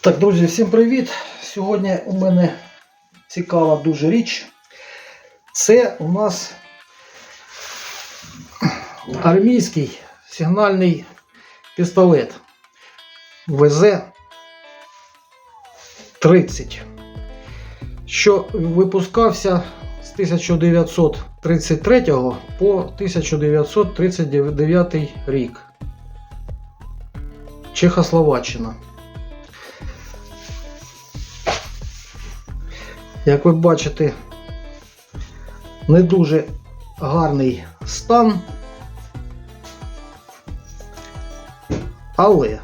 Так, друзі, всім привіт! Сьогодні у мене цікава дуже річ. Це у нас армійський сигнальний пістолет ВЗ-30, що випускався з 1933 по 1939 рік. Чехословаччина. Як ви бачите, не дуже гарний стан, але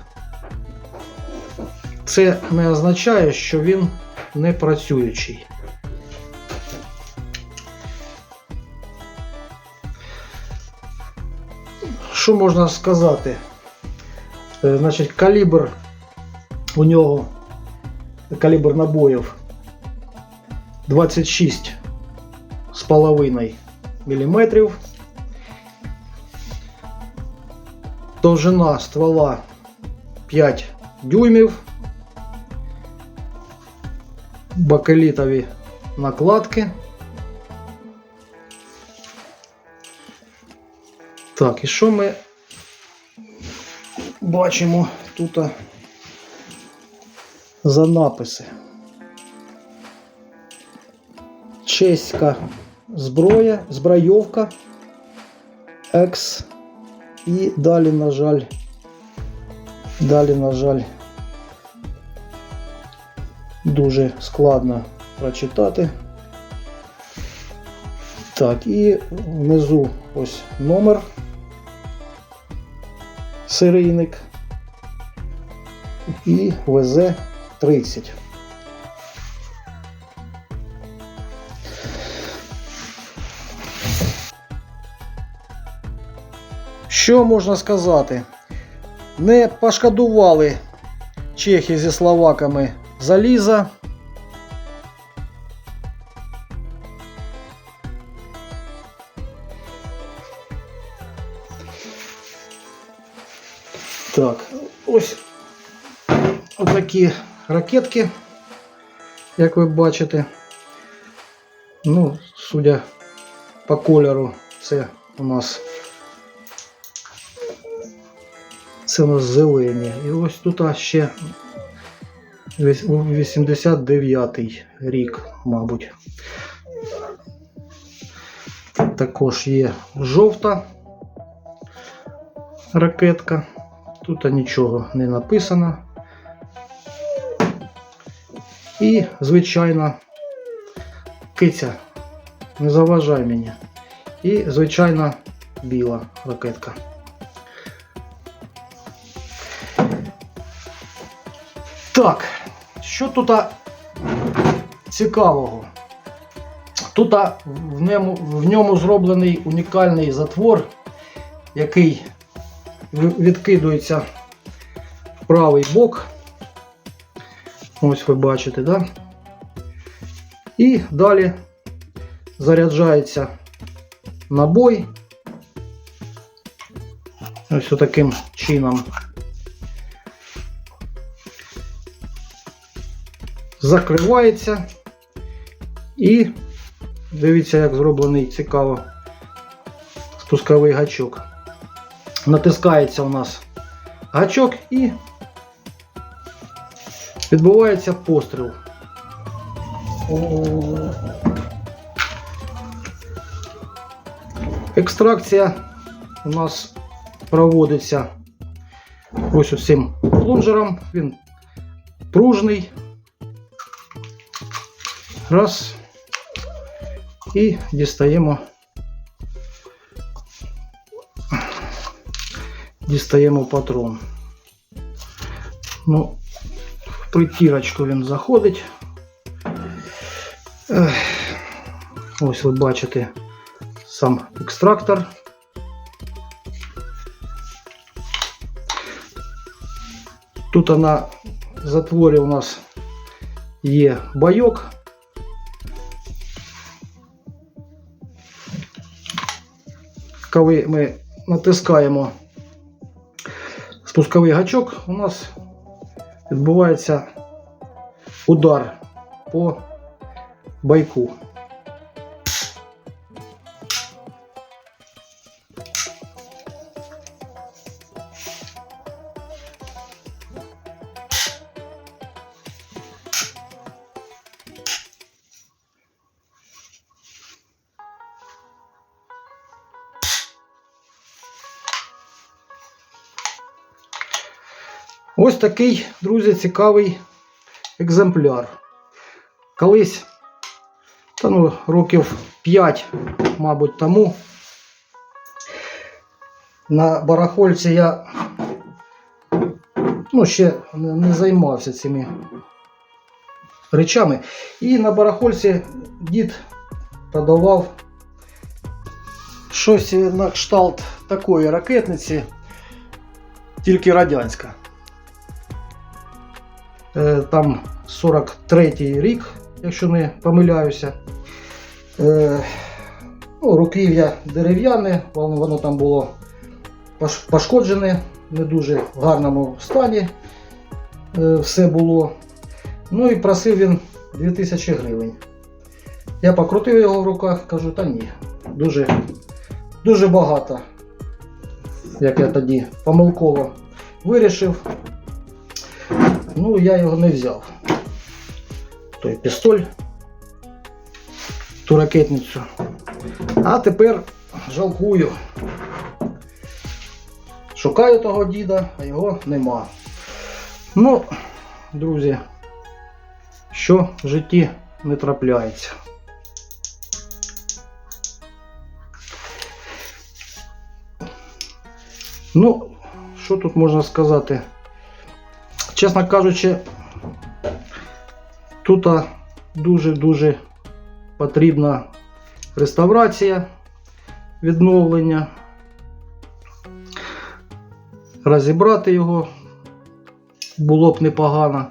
це не означає, що він не працюючий. Що можна сказати? Е, Значить, калібр у нього, калібр набоїв 26 з половиною міліметрів. Довжина ствола 5 дюймів. Бакелітові накладки. Так, і що ми бачимо тут за написи? Чеська зброя, збройовка, екс і далі, на жаль, далі, на жаль, дуже складно прочитати. Так, і внизу ось номер, серійник і ВЗ 30. Що можна сказати? Не пошкодували чехи зі словаками заліза. Так, ось отакі ракетки, як ви бачите. Ну, судя по кольору, це у нас це у нас зелені. І ось тут ще 89-й рік, мабуть. Також є жовта ракетка. Тут нічого не написано. І, звичайно, киця. Не заважай мені. І, звичайно, біла ракетка. Так, що тут цікавого? Тут в ньому, в ньому зроблений унікальний затвор, який відкидується в правий бок. Ось ви бачите, да? І далі заряджається набой. Ось таким чином. Закривається і дивіться, як зроблений цікаво спусковий гачок. Натискається у нас гачок і відбувається постріл. Екстракція у нас проводиться ось цим плунжером, він пружний. Раз. І дістаємо. Дістаємо патрон. Ну, в притірочку він заходить. Ось ви бачите сам екстрактор. Тут на затворі у нас є байок. Коли ми натискаємо спусковий гачок, у нас відбувається удар по байку. Ось такий, друзі, цікавий екземпляр. Колись, та ну, років 5, мабуть, тому на барахольці я ну, ще не займався цими речами. І на барахольці дід продавав щось на кшталт такої ракетниці, тільки радянська. Е, Там 43-й рік, якщо не помиляюся. Е, Ну, руків'я дерев'яне, воно, воно там було пош- пошкоджене, не дуже в гарному стані е, все було. Ну і просив він 2000 гривень. Я покрутив його в руках, кажу, та ні, дуже, дуже багато. Як я тоді помилково вирішив. Ну, я його не взяв. Той пістоль, ту ракетницю. А тепер жалкую. Шукаю того діда, а його нема. Ну, друзі, що в житті не трапляється. Ну, що тут можна сказати? Чесно кажучи, тут дуже-дуже потрібна реставрація, відновлення. Розібрати його було б непогано.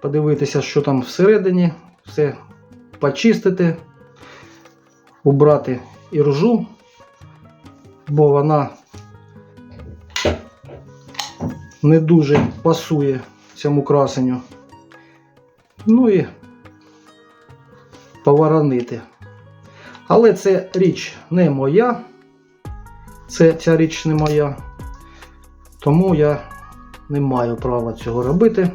Подивитися, що там всередині, все почистити, убрати іржу, бо вона не дуже пасує цьому красенню. Ну і поворонити. Але це річ не моя. Це ця річ не моя. Тому я не маю права цього робити.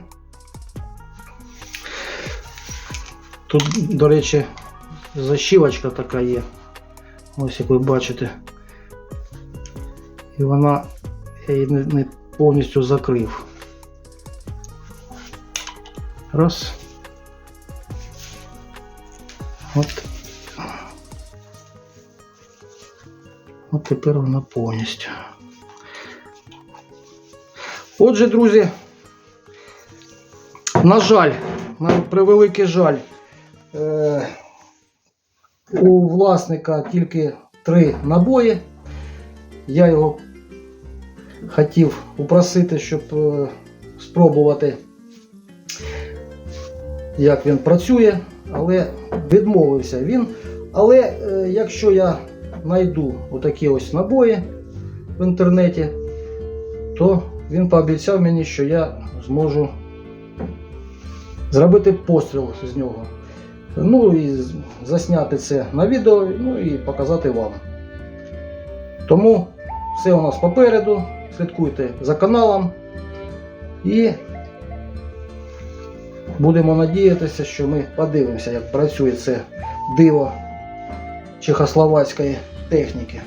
Тут, до речі, защівочка така є. Ось як ви бачите. І вона я її не, повністю закрив. Раз. От. От тепер вона повністю. Отже, друзі, на жаль, на превеликий жаль, е, у власника тільки три набої. Я його хотів упросити, щоб е, спробувати, як він працює, але відмовився він. Але е, якщо я знайду отакі ось набої в інтернеті, то він пообіцяв мені, що я зможу зробити постріл з нього. Ну і засняти це на відео, ну і показати вам. Тому все у нас попереду. Слідкуйте за каналом. І будемо надіятися, що ми подивимося, як працює це диво чехословацької техніки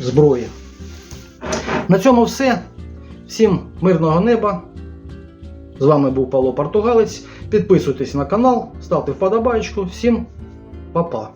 зброї. На цьому все. Всім мирного неба. З вами був Павло Португалець. Підписуйтесь на канал, ставте вподобайку. Всім па-па.